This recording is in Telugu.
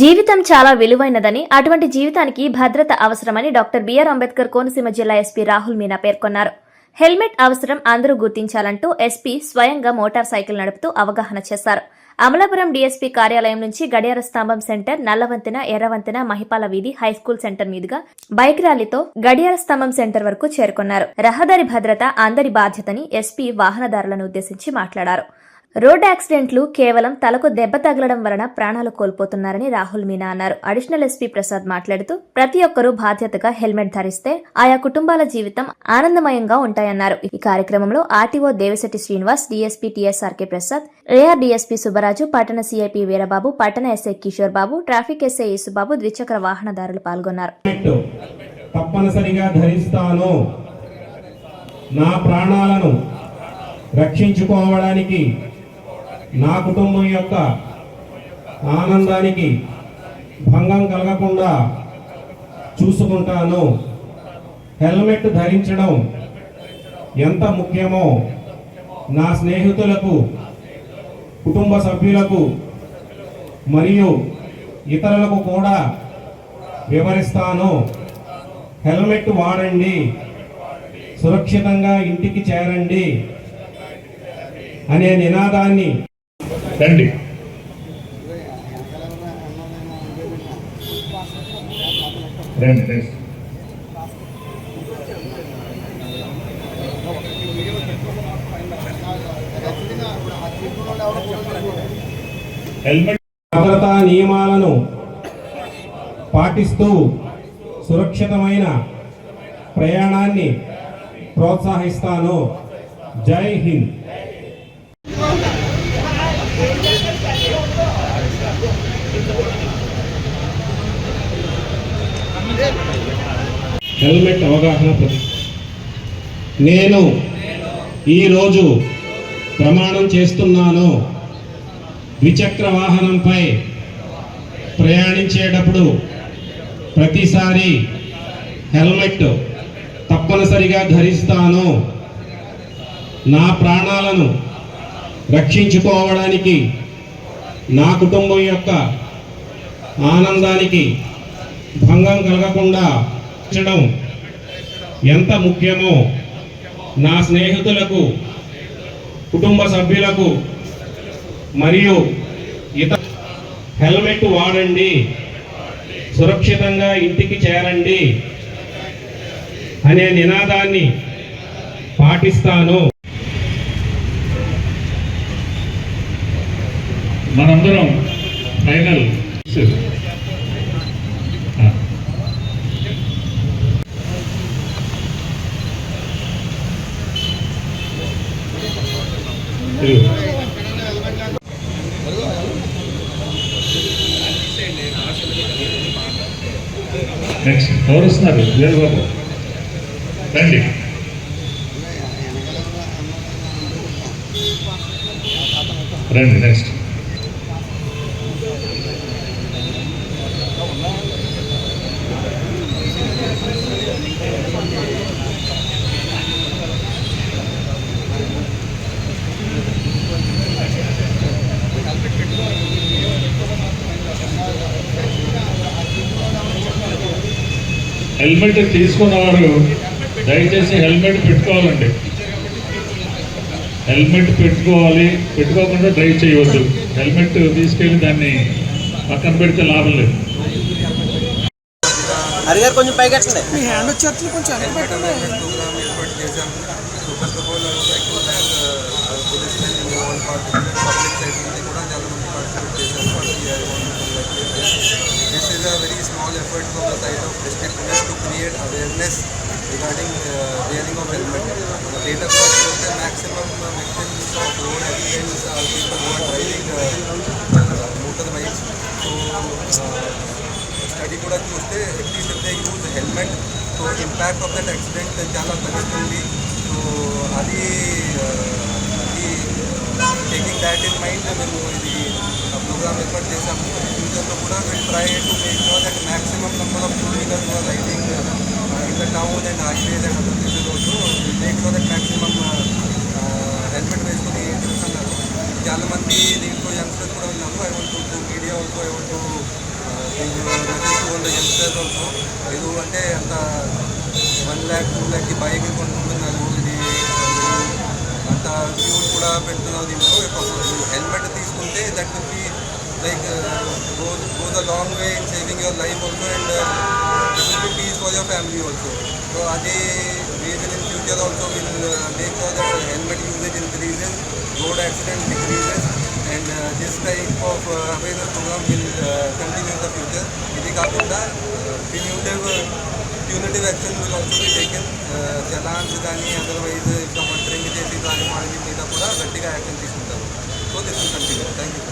జీవితం చాలా విలువైనదని అటువంటి జీవితానికి భద్రత అవసరమని డాక్టర్ బిఆర్ అంబేద్కర్ కోనసీమ జిల్లా ఎస్పీ రాహుల్ మీనా పేర్కొన్నారు. హెల్మెట్ అవసరం అందరూ గుర్తించాలంటూ ఎస్పీ స్వయంగా మోటార్ సైకిల్ నడుపుతూ అవగాహన చేశారు. అమలాపురం డీఎస్పీ కార్యాలయం నుంచి గడియార స్తంభం సెంటర్ నల్లవంతెన ఎర్రవంతెన మహిపాల వీధి హైస్కూల్ సెంటర్ మీదుగా బైక్ ర్యాలీతో గడియార స్తంభం సెంటర్ వరకు చేరుకున్నారు. రహదారి భద్రత అందరి బాధ్యతని ఎస్పీ వాహనదారులను ఉద్దేశించి మాట్లాడారు. రోడ్ యాక్సిడెంట్లు కేవలం తలకు దెబ్బ తగలడం వలన ప్రాణాలు కోల్పోతున్నారని రాహుల్ మీనా అన్నారు. అడిషనల్ ఎస్పీ ప్రసాద్ మాట్లాడుతూ ప్రతి ఒక్కరూ బాధ్యతగా హెల్మెట్ ధరిస్తే ఆయా కుటుంబాల జీవితం ఆనందమయంగా ఉంటాయన్నారు. ఈ కార్యక్రమంలో RTO Devisetti Srinivas DSP TSRK Prasad AR DSP Subbaraju పట్టణ సీఐపీ వీరబాబు పట్టణ SI Kishore Babu traffic SI Yesubabu ద్విచక్ర వాహనదారులు పాల్గొన్నారు. తప్పనిసరిగా ధరిస్తాను. నా ప్రాణాలను రక్షించుకోవడానికి నా కుటుంబం యొక్క ఆనందానికి భంగం కలగకుండా చూసుకుంటాను. హెల్మెట్ ధరించడం ఎంత ముఖ్యమో నా స్నేహితులకు కుటుంబ సభ్యులకు మరియు ఇతరులకు కూడా వివరిస్తాను. హెల్మెట్ వాడండి. సురక్షితంగా ఇంటికి చేరండి. అనే నినాదాన్ని రండి. రండి హెల్మెట్ భద్రతా నియమాలను పాటిస్తూ సురక్షితమైన ప్రయాణాన్ని ప్రోత్సహిస్తాను. జై హింద్. హెల్మెట్ అవగాహన నేను ఈరోజు ప్రమాణం చేస్తున్నాను. ద్విచక్ర వాహనంపై ప్రయాణించేటప్పుడు ప్రతిసారి హెల్మెట్ తప్పనిసరిగా ధరిస్తాను. నా ప్రాణాలను రక్షించుకోవడానికి నా కుటుంబం యొక్క ఆనందానికి భంగం కలగకుండా ఉంచడం ఎంత ముఖ్యమో నా స్నేహితులకు కుటుంబ సభ్యులకు మరియు ఇతర హెల్మెట్ వాడండి సురక్షితంగా ఇంటికి చేరండి అనే నినాదాన్ని పాటిస్తాను. మనందరం ఫైనల్. నెక్స్ట్ ఎవరు వస్తున్నారు లేదు బాబు. రండి. రండి నెక్స్ట్ హెల్మెట్ తీసుకున్నవారు దయచేసి హెల్మెట్ పెట్టుకోవాలండి. హెల్మెట్ పెట్టుకోవాలి. పెట్టుకోకుండా డ్రైవ్ చేయవద్దు. హెల్మెట్ తీసుకెళ్ళి దాన్ని పక్కన పెడితే లాభం లేదు. కొంచెం పైకెట్టండి మీ హ్యాండ్ కొంచెం పెట్టండి. ఇన్ ఆల్ పబ్లిక్ సైడ్ నుంచి కూడా చాలా మంది పార్టిసిపేట్ చేశారు వాళ్ళకి I want this is a very small effort from the side of district police to create awareness regarding wearing of helmet data point చూస్తే maximum victims of road accidents are people who are driving motor bikes so study కూడా చూస్తే at least if they use helmet so impact of that accident చాలా తగ్గుతుంది సో అది ఆ, అది టేకింగ్ దాట్ ఇన్ మైండ్ మేము ఇది ప్రోగ్రామ్ ఏర్పాటు చేశాము ఫ్యూచర్లో కూడా will try to make sure that maximum number of two wheelers are riding in the town and highways and other places also make sure that maximum helmet వేసుకుని తిరుగుతున్నారు చాలామంది దీంట్లో యంగ్స్టర్స్ కూడా ఉన్నాము I want to media also I want to youngsters also ఇది అంటే అంత వన్ ల్యాక్ టూ ల్యాక్కి బైక్ కొనుక్కుంటున్నారు. ఇది అంత ఫ్యూల్ కూడా పెడుతున్నారు దీంట్లో. హెల్మెట్ తీసుకుంటే that will be like go go the long way in saving your life also and it will be peace for your family also so అదే reason in future also will make sure that helmet usage increases road accident decreases and this type of awareness programme will continue in the future ఇది కాకుండా punitive punitive action will also be taken challans కానీ అదర్వైజ్ ఇంకా డ్రింక్ చేసి దాని వాడి మీద కూడా గట్టిగా యాక్షన్ తీసుకుంటారు so this will continue thank you